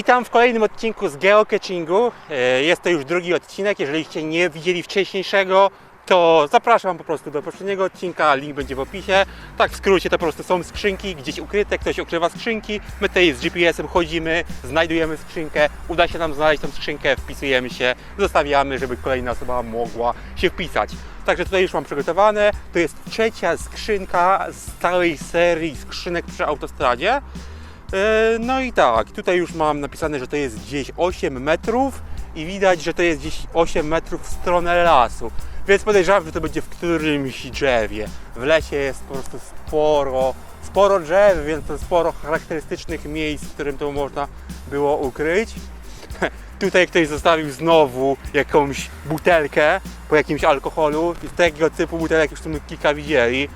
Witam w kolejnym odcinku z geocachingu. E, Jest to już drugi odcinek. Jeżeliście nie widzieli wcześniejszego, to zapraszam po prostu do poprzedniego odcinka. Link będzie w opisie. Tak w skrócie to po prostu są skrzynki gdzieś ukryte, ktoś ukrywa skrzynki. My tutaj z GPS-em chodzimy, znajdujemy skrzynkę, uda się nam znaleźć tą skrzynkę, wpisujemy się, zostawiamy, żeby kolejna osoba mogła się wpisać. Także tutaj już mam przygotowane. To jest trzecia skrzynka z całej serii skrzynek przy autostradzie. E, No i tak, tutaj już mam napisane, że to jest gdzieś 8 metrów i widać, że to jest gdzieś 8 metrów w stronę lasu. Więc podejrzewam, że to będzie w którymś drzewie. W lesie jest po prostu sporo, sporo drzew, więc sporo charakterystycznych miejsc, w którym to można było ukryć. Tutaj ktoś zostawił znowu jakąś butelkę po jakimś alkoholu. Tego typu butelek już tu kilka widzieli.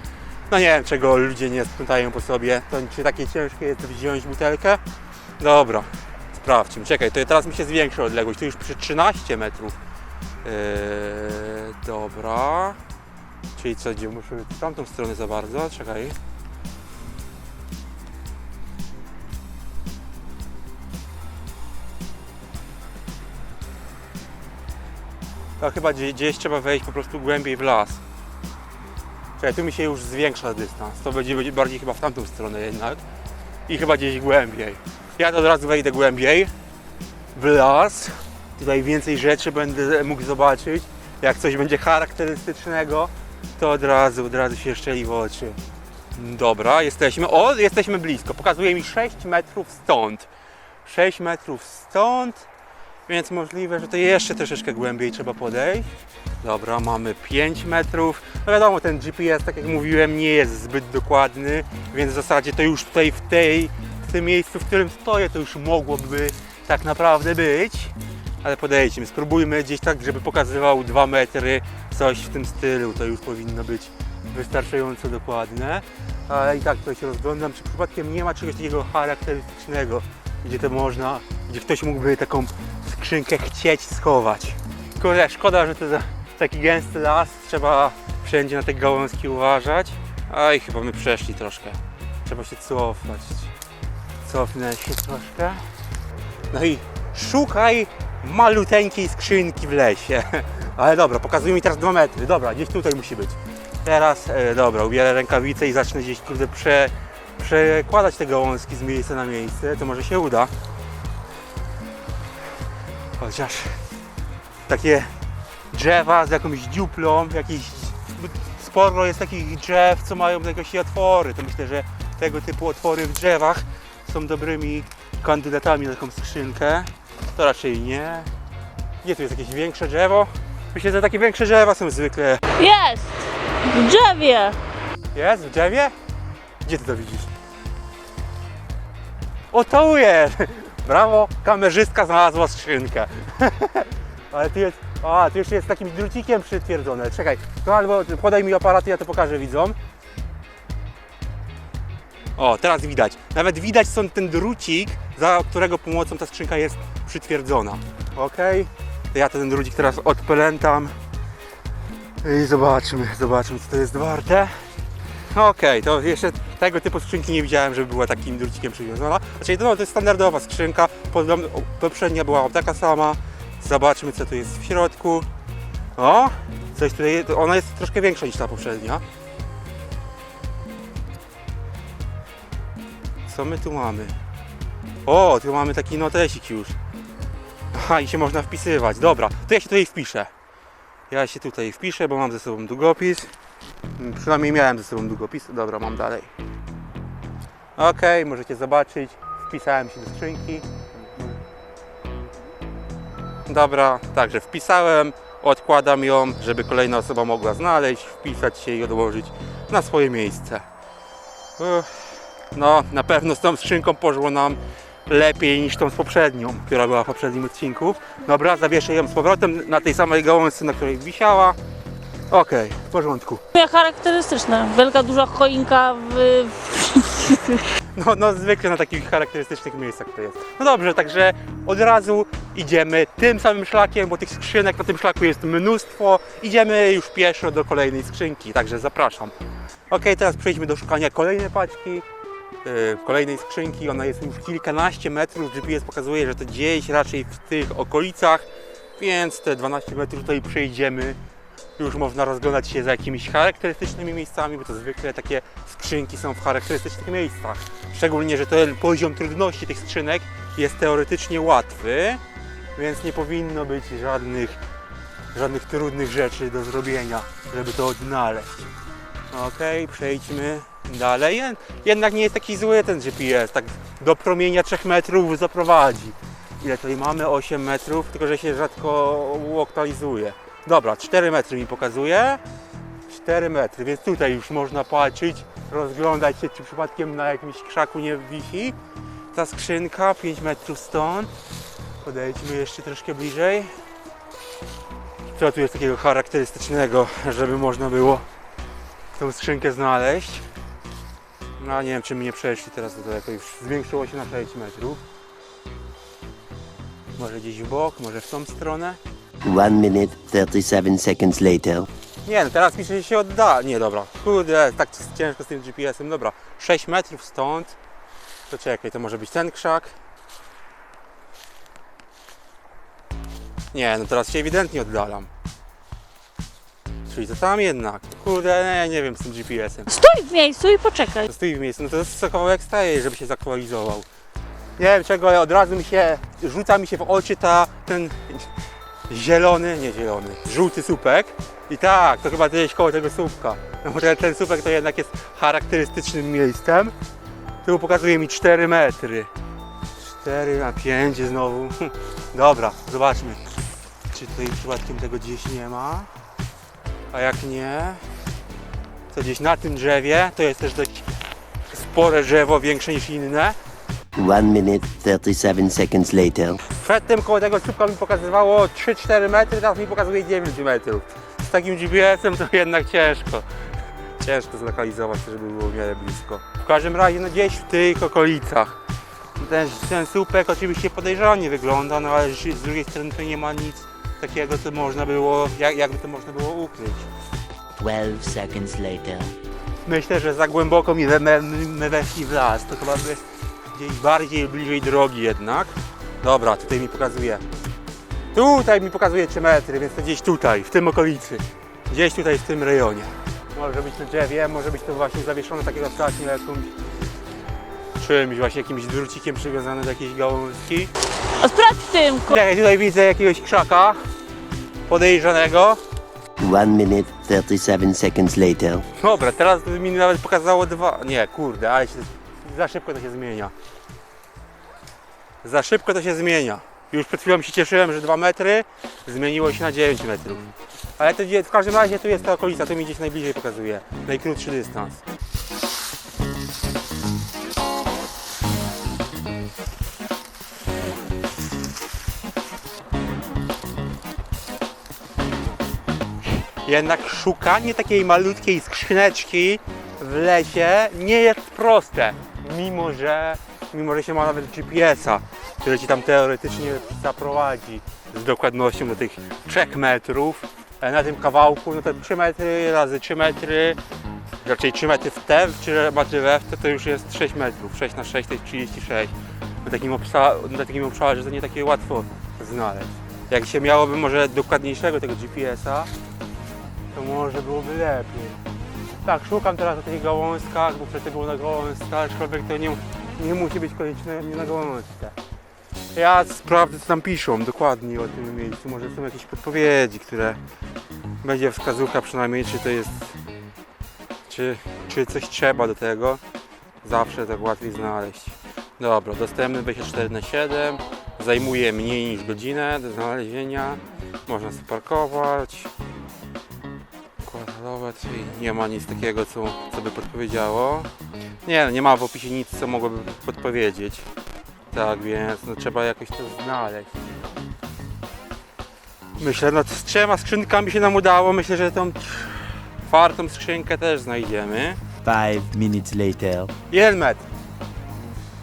No nie wiem, czego ludzie nie sprzątają po sobie. To czy takie ciężkie jest wziąć butelkę? Dobra, sprawdźmy. Czekaj, to teraz mi się zwiększa odległość. Tu już przy 13 metrów. Yy, dobra. Czyli co, gdzie muszę w tamtą stronę za bardzo? Czekaj. To chyba gdzie- gdzieś trzeba wejść po prostu głębiej w las. Czekaj, tu mi się już zwiększa dystans. To będzie bardziej chyba w tamtą stronę jednak. I chyba gdzieś głębiej. Ja od razu wejdę głębiej w las. Tutaj więcej rzeczy będę mógł zobaczyć. Jak coś będzie charakterystycznego, to od razu, od razu się szczeli w oczy. Dobra, jesteśmy. O, jesteśmy blisko. Pokazuje mi 6 metrów stąd. 6 metrów stąd, więc możliwe, że to jeszcze troszeczkę głębiej trzeba podejść. Dobra, mamy 5 metrów. No wiadomo, ten GPS, tak jak mówiłem, nie jest zbyt dokładny, więc w zasadzie to już tutaj w, tej, w tym miejscu, w którym stoję, to już mogłoby tak naprawdę być. Ale podejdźmy, spróbujmy gdzieś tak, żeby pokazywał 2 metry, coś w tym stylu. To już powinno być wystarczająco dokładne. Ale i tak tutaj się rozglądam, czy przypadkiem nie ma czegoś takiego charakterystycznego, gdzie to można, gdzie ktoś mógłby taką skrzynkę chcieć schować. Kurde, szkoda, że to za taki gęsty las, trzeba wszędzie na te gałązki uważać. Aj, chyba my przeszli troszkę. Trzeba się cofnąć. Cofnę się troszkę. No i szukaj maluteńkiej skrzynki w lesie. Ale dobra, pokazuje mi teraz 2 metry. Dobra, gdzieś tutaj musi być. Teraz, e, dobra, ubiorę rękawice i zacznę gdzieś, kurde, prze, przekładać te gałązki z miejsca na miejsce. To może się uda. Chociaż takie drzewa z jakąś dziuplą, jakieś sporo jest takich drzew, co mają jakieś otwory. To myślę, że tego typu otwory w drzewach są dobrymi kandydatami na taką skrzynkę. To raczej nie. Gdzie tu jest jakieś większe drzewo? Myślę, że takie większe drzewa są zwykle. Jest! W drzewie! Jest w drzewie? Gdzie ty to widzisz? O, to jest! Brawo, kamerzystka znalazła skrzynkę. Ale tu jest, a, tu jeszcze jest takim drucikiem przytwierdzone. Czekaj, to albo podaj mi aparat, ja to pokażę widzom. O, teraz widać. Nawet widać stąd ten drucik, za którego pomocą ta skrzynka jest przytwierdzona. Ok, to ja ten drucik teraz odpelętam i zobaczmy, zobaczmy co to jest warte. Okej, to jeszcze tego typu skrzynki nie widziałem, żeby była takim drucikiem przywiązana. Znaczy, no, to jest standardowa skrzynka, poprzednia była taka sama. Zobaczmy co tu jest w środku. O, coś tutaj, ona jest troszkę większa niż ta poprzednia. Co my tu mamy? O, tu mamy taki notesik już. Aha, i się można wpisywać. Dobra, to ja się tutaj wpiszę. Ja się tutaj wpiszę, bo mam ze sobą długopis. Mm, Przynajmniej miałem ze sobą długopis. Dobra, mam dalej. Ok, możecie zobaczyć. Wpisałem się do skrzynki. Dobra, także wpisałem. Odkładam ją, żeby kolejna osoba mogła znaleźć, wpisać się i odłożyć na swoje miejsce. No, na pewno z tą skrzynką poszło nam lepiej niż tą z poprzednią, która była w poprzednim odcinku. Dobra, zawieszę ją z powrotem na tej samej gałązce, na której wisiała. Okej, w porządku. Charakterystyczne. Wielka, duża choinka w... No, no zwykle na takich charakterystycznych miejscach to jest. No dobrze, także od razu idziemy tym samym szlakiem, bo tych skrzynek na tym szlaku jest mnóstwo. Idziemy już pieszo do kolejnej skrzynki, także zapraszam. Ok, teraz przejdźmy do szukania kolejnej paczki. yy, kolejnej skrzynki. Ona jest już kilkanaście metrów. GPS pokazuje, że to gdzieś raczej w tych okolicach, więc te 12 metrów tutaj przejdziemy. Już można rozglądać się za jakimiś charakterystycznymi miejscami, bo to zwykle takie skrzynki są w charakterystycznych miejscach. Szczególnie, że ten poziom trudności tych skrzynek jest teoretycznie łatwy, więc nie powinno być żadnych, żadnych trudnych rzeczy do zrobienia, żeby to odnaleźć. Okej, przejdźmy dalej. Jed- Jednak nie jest taki zły ten GPS, tak do promienia 3 metrów zaprowadzi. Ile tutaj mamy? 8 metrów, tylko że się rzadko lokalizuje. Dobra, 4 metry mi pokazuje. 4 metry, więc tutaj już można patrzeć, rozglądać się, czy przypadkiem na jakimś krzaku nie wisi. Ta skrzynka 5 metrów stąd. Podejdźmy jeszcze troszkę bliżej. Co tu jest takiego charakterystycznego, żeby można było tą skrzynkę znaleźć? No nie wiem, czy my nie przeszli teraz do daleko. Już zwiększyło się na 6 metrów. Może gdzieś w bok, może w tą stronę. One minute, 37 seconds later. Nie, no teraz pisze, że się odda. Nie, dobra. Kurde, tak ciężko z tym GPS-em. Dobra, 6 metrów stąd. To czekaj, to może być ten krzak. Nie, no teraz się ewidentnie oddalam. Czyli to tam jednak. Kurde, nie, nie wiem z tym GPS-em. Stój w miejscu i poczekaj. Stoi w miejscu, no to jest co kawałek staje, żeby się zaktualizował. Nie wiem czego, ale od razu mi się, rzuca mi się w oczy ta, ten zielony, nie zielony, żółty słupek. I tak, to chyba gdzieś koło tego słupka. No ten, ten słupek to jednak jest charakterystycznym miejscem. Tu pokazuje mi 4 metry. 4 na 5 znowu. Dobra, zobaczmy. Czy tutaj przypadkiem tego gdzieś nie ma? A jak nie, to gdzieś na tym drzewie, to jest też dość spore drzewo, większe niż inne. One minute, 37 seconds later. Przedtem koło tego słupka mi pokazywało 3-4 metry, teraz mi pokazuje 9 metrów. Z takim GPS-em to jednak ciężko. Ciężko zlokalizować, żeby było w miarę blisko. W każdym razie no gdzieś w tych okolicach. Ten, ten słupek oczywiście podejrzanie wygląda, no ale z drugiej strony to nie ma nic takiego, co można było, jak, jakby to można było ukryć. 12 seconds later. Myślę, że za głęboko mi we- my, my weszli w las. To chyba by gdzieś bardziej bliżej drogi jednak. Dobra, tutaj mi pokazuje. Tutaj mi pokazuje 3 metry, więc to gdzieś tutaj, w tym okolicy. Gdzieś tutaj w tym rejonie. Może być na drzewie, może być to właśnie zawieszone takiego ostatnio jakimś czymś, właśnie jakimś drucikiem przywiązane do jakiejś gałązki. O, sprawdź tym. Czekaj, tutaj widzę jakiegoś krzaka podejrzanego. One minute, 37 seconds later. Dobra, teraz mi nawet pokazało dwa. Nie, kurde, ale się, za szybko to się zmienia. Za szybko to się zmienia. Już przed chwilą się cieszyłem, że 2 metry zmieniło się na 9 metrów. Ale to w każdym razie tu jest ta okolica, tu mi gdzieś najbliżej pokazuje. Najkrótszy dystans. Jednak szukanie takiej malutkiej skrzyneczki w lesie nie jest proste. Mimo, że, mimo, że się ma nawet GPS-a, który ci tam teoretycznie zaprowadzi z dokładnością do tych 3 metrów. E, Na tym kawałku, no to 3 metry razy 3 metry, raczej 3 metry w te, 3 metry w te, to już jest 6 metrów. 6 na 6 to jest 36. Na takim, obsza- na takim obszarze to nie takie łatwo znaleźć. Jak się miałoby może dokładniejszego tego GPS-a, to może byłoby lepiej. Tak, szukam teraz na tych gałązkach, bo przecież było na gałązkach, aczkolwiek to nie, nie musi być koniecznie nie na gałązce. Ja sprawdzę, co tam piszą dokładnie o tym miejscu. Może są jakieś podpowiedzi, które będzie wskazówka przynajmniej, czy to jest, czy, czy coś trzeba do tego. Zawsze tak łatwiej znaleźć. Dobra, dostępny 24 na 7 zajmuje mniej niż godzinę do znalezienia. Można spakować. Czyli nie ma nic takiego, co, co by podpowiedziało. Nie, nie ma w opisie nic, co mogłoby podpowiedzieć. Tak więc no, trzeba jakoś to znaleźć. Myślę, no z trzema skrzynkami się nam udało. Myślę, że tą czwartą skrzynkę też znajdziemy. Five minutes later. Jeden metr.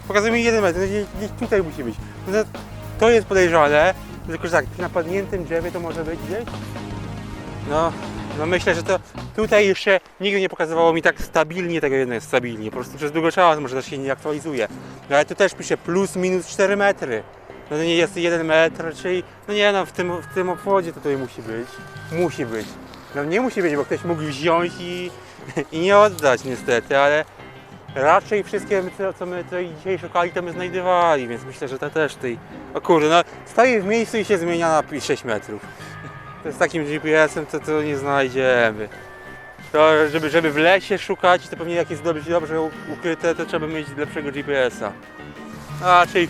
Pokazuje mi jeden metr, gdzieś, tutaj musi być. No to, to jest podejrzane, tylko że tak, przy napadniętym drzewie to może być gdzieś? No, No myślę, że to tutaj jeszcze nigdy nie pokazywało mi tak stabilnie tego jednak stabilnie. Po prostu przez długo czasu może też się nie aktualizuje. No ale tu też pisze plus minus 4 metry. No to nie jest 1 metr, czyli no nie no w tym, w tym obwodzie to tutaj musi być. Musi być. No nie musi być, bo ktoś mógł wziąć i, i nie oddać niestety, ale raczej wszystkie, co, co my tutaj dzisiaj szukali, to my znajdowali, więc myślę, że to też tutaj... O kurde, no stoi w miejscu i się zmienia na 6 metrów. To z takim GPS-em to, to nie znajdziemy. To żeby, żeby w lesie szukać, to pewnie jak jest dobrze, ukryte, to trzeba mieć lepszego GPS-a. A raczej,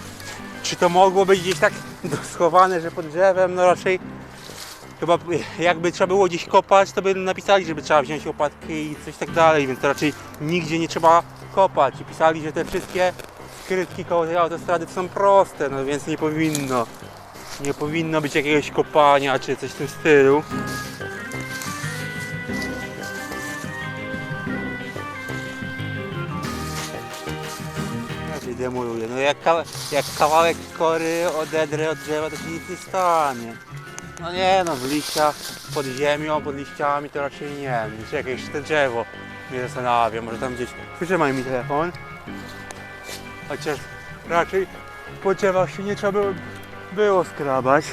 czy to mogło być gdzieś tak schowane, że pod drzewem, no raczej chyba jakby trzeba było gdzieś kopać, to by napisali, żeby trzeba wziąć łopatki i coś tak dalej, więc to raczej nigdzie nie trzeba kopać. I pisali, że te wszystkie skrytki koło tej autostrady to są proste, no więc nie powinno. Nie powinno być jakiegoś kopania czy coś w tym stylu. Ja się demoluję. No jak, ka- jak kawałek kory odedrę od drzewa, to się nic nie stanie. No nie no, w liściach, pod ziemią, pod liściami to raczej nie. Czekaj, jeszcze to drzewo mnie zastanawia. Może tam gdzieś... Przytrzymaj mi telefon. Chociaż raczej po drzewach się nie trzeba było, było skrabać.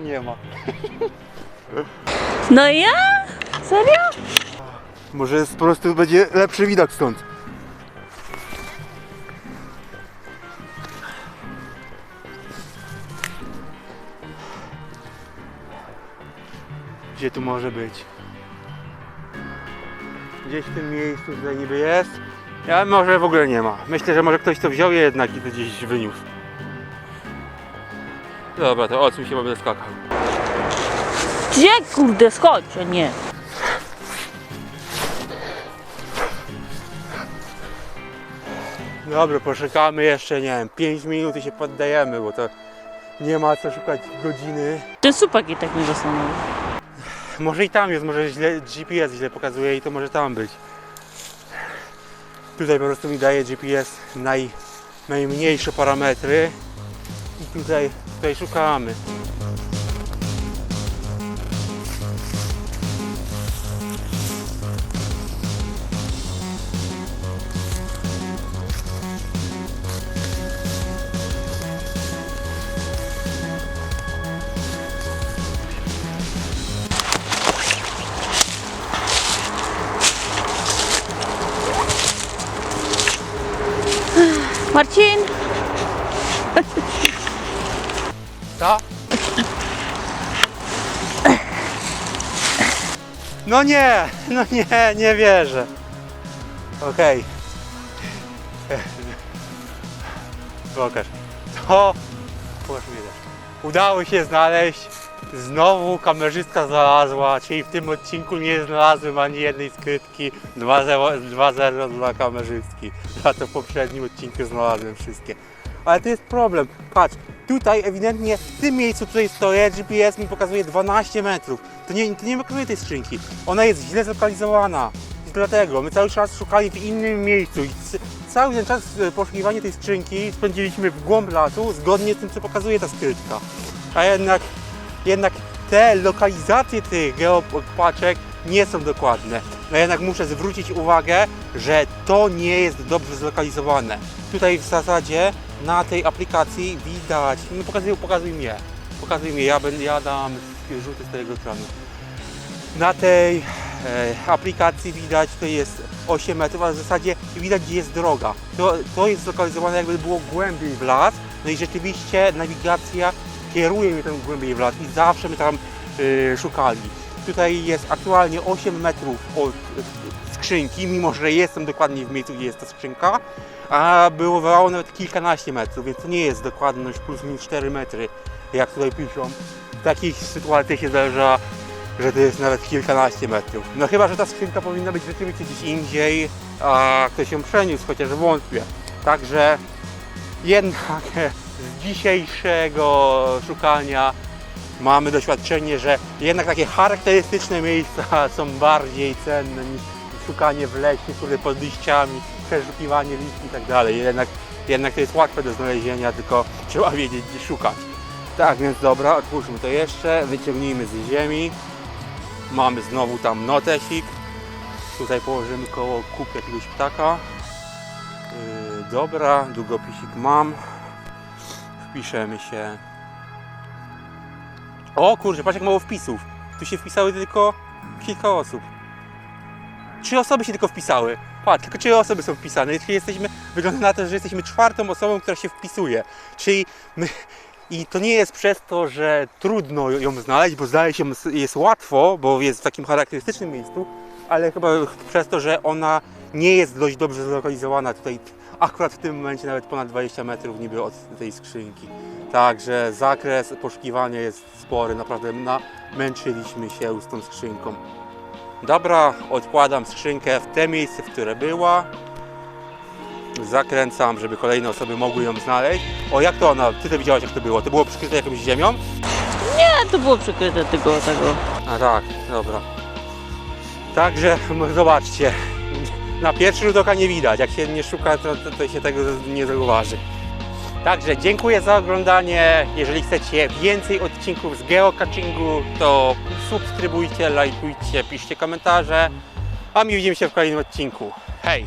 Nie ma. No ja? Serio? Może po prostu będzie lepszy widok stąd. Gdzie tu może być? Gdzieś w tym miejscu tutaj niby jest. Ja może w ogóle nie ma. Myślę, że może ktoś to wziął jednak i to gdzieś wyniósł. Dobra, to odsuń się, bo będę skakał. Gdzie kurde, schodź, a nie. Dobra, poczekamy jeszcze, nie wiem, 5 minut i się poddajemy, bo to nie ma co szukać godziny. Ten supak i tak mnie zastanowił. Może i tam jest, może źle, GPS źle pokazuje i to może tam być. Tutaj po prostu mi daje GPS naj, najmniejsze parametry i tutaj, tutaj szukamy. Marcin! Co? No nie, no nie, nie wierzę. Okej. Pokaż. To... Pokaż mi. Udało się znaleźć. Znowu kamerzystka znalazła, czyli w tym odcinku nie znalazłem ani jednej skrytki. 2-0 2-0 dla kamerzystki. Za to w poprzednim odcinku znalazłem wszystkie. Ale to jest problem. Patrz, tutaj ewidentnie w tym miejscu tutaj stoję, GPS mi pokazuje 12 metrów. To nie, to nie pokazuje tej skrzynki. Ona jest źle zlokalizowana. I dlatego my cały czas szukali w innym miejscu i cały ten czas e, poszukiwania tej skrzynki spędziliśmy w głąb lasu, zgodnie z tym, co pokazuje ta skrytka. A jednak, jednak te lokalizacje tych geopaczek nie są dokładne. No jednak muszę zwrócić uwagę, że to nie jest dobrze zlokalizowane. Tutaj w zasadzie na tej aplikacji widać, no pokazuj, pokazuj mnie, pokazuj mnie, ja, będę, ja dam rzuty z tego ekranu. Na tej e, aplikacji widać, to jest 8 metrów, a w zasadzie widać gdzie jest droga. To, to jest zlokalizowane jakby było głębiej w las, no i rzeczywiście nawigacja kieruje mnie tam głębiej w las i zawsze my tam e, szukali. Tutaj jest aktualnie 8 metrów od skrzynki, mimo że jestem dokładnie w miejscu, gdzie jest ta skrzynka, a było wywało nawet kilkanaście metrów, więc to nie jest dokładność plus minus 4 metry, jak tutaj piszą. W takich sytuacjach się zdarza, że to jest nawet kilkanaście metrów. No chyba, że ta skrzynka powinna być rzeczywiście gdzieś indziej, a ktoś ją przeniósł, chociaż wątpię. Także jednak z dzisiejszego szukania mamy doświadczenie, że jednak takie charakterystyczne miejsca są bardziej cenne niż szukanie w lesie, kurde pod liściami, przeszukiwanie liści i tak dalej. Jednak Jednak to jest łatwe do znalezienia, tylko trzeba wiedzieć gdzie szukać. Tak, więc dobra, otwórzmy to jeszcze, wyciągnijmy z ziemi. Mamy znowu tam notesik. Tutaj położymy koło kup jakiegoś ptaka. Yy, dobra, długopisik mam. Wpiszemy się. O kurczę, patrz jak mało wpisów. Tu się wpisały tylko kilka osób. Trzy osoby się tylko wpisały. Patrz, tylko trzy osoby są wpisane. Czyli jesteśmy, wygląda na to, że jesteśmy czwartą osobą, która się wpisuje. Czyli my, i to nie jest przez to, że trudno ją znaleźć, bo znaleźć ją jest łatwo, bo jest w takim charakterystycznym miejscu, ale chyba przez to, że ona nie jest dość dobrze zlokalizowana tutaj. Akurat w tym momencie nawet ponad 20 metrów niby od tej skrzynki. Także zakres poszukiwania jest spory, naprawdę namęczyliśmy się z tą skrzynką. Dobra, odkładam skrzynkę w te miejsce, w które była. Zakręcam, żeby kolejne osoby mogły ją znaleźć. O, jak to ona? Ty to widziałaś, jak to było? To było przykryte jakąś ziemią? Nie, to było przykryte tylko tego. A tak, dobra. Także m, zobaczcie, na pierwszy rzut oka nie widać. Jak się nie szuka, to, to, to się tego nie zauważy. Także dziękuję za oglądanie. Jeżeli chcecie więcej odcinków z geocachingu, to subskrybujcie, lajkujcie, piszcie komentarze. A my widzimy się w kolejnym odcinku. Hej!